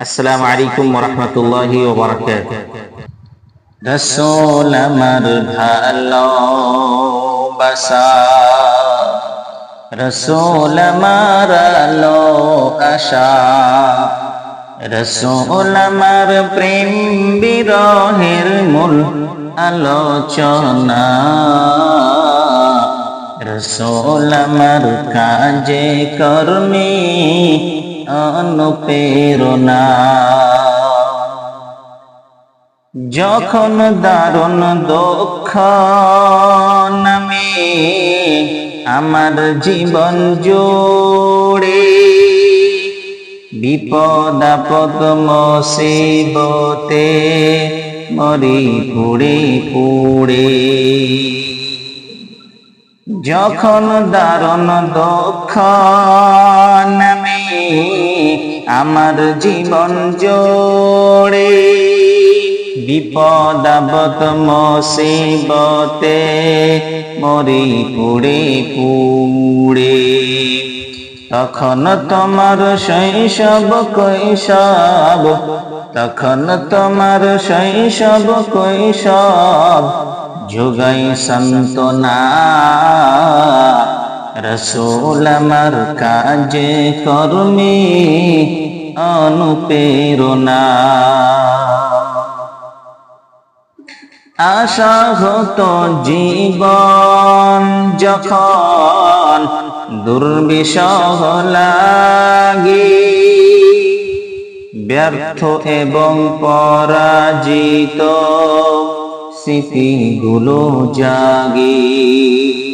আসসালামু আলাইকুম রহমতুল্লাহি ওবরাকাত রসোল আমার ভালোবাসা রসোল আমার আলো আশা। রসোল আমার প্রেম বিরহের মূল আলোচনা। রসোল আমার কাজে কর্মী অনুপ্রেরণা যখন দারুণ দুঃখ নামে আমার জীবন জোড়ে, বিপদ আপদ মুসিবতে মরি পুড়ে পুড়ে। যখন দারুণ দুঃখ নামে আমার জীবন জোড়ে বিপদ আপদ, মুসিবতে মরি পুড়ে পুড়ে। তখন তোমার শৈশব কৈশব, তখন তোমার শৈশব কৈশব, যোগাই সন্তনা। রসোল আমার কাজে কর্মী অনুপ্রেরণা। আশা হতো জীবন যখন দুর্বিষহ লাগে। ব্যর্থ এবং পরাজিত স্মৃতিগুলো জাগে।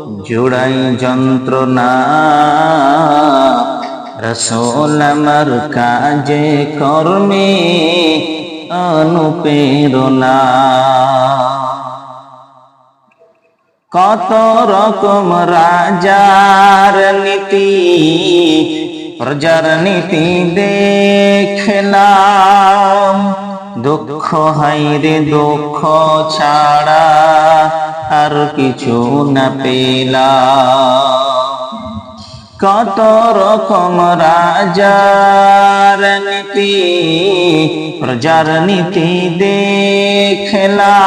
জোড়াই যন্ত্রণা। রসোল আমার কাজে কর্মে অনুপ্রেরণা। কত রকম রাজার নীতি, প্রজার নীতি দেখলাম। দুঃখ হাইরে দুঃখ ছাড়া। আর কিছু না পেলাম। কত রকম রাজার নীতি, প্রজার নীতি দেখলাম।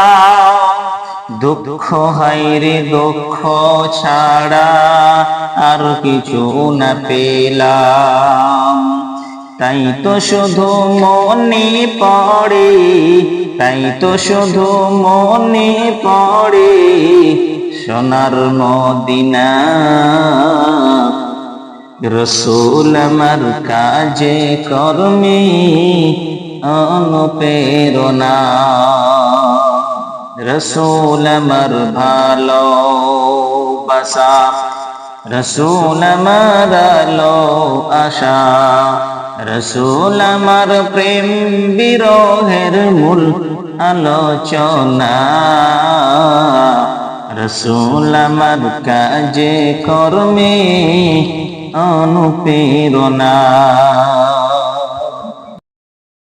দুঃখ হাইরে দুঃখ ছাড়া আর কিছু না পেলাম। তাই তো শুধু মনে পড়ে, তাই তো শুধু মনে পড়ে সোনার মদিনা। রসুল আমার কাজে কর্মে অনুপ্রেরণা। রসুল আমার ভালোবাসা রসুল আমার আশা রসুল আমার প্রেম বিরহের মূল আলোচনা। রসুল আমার কাজে কর্মে অনুপ্রেরণা।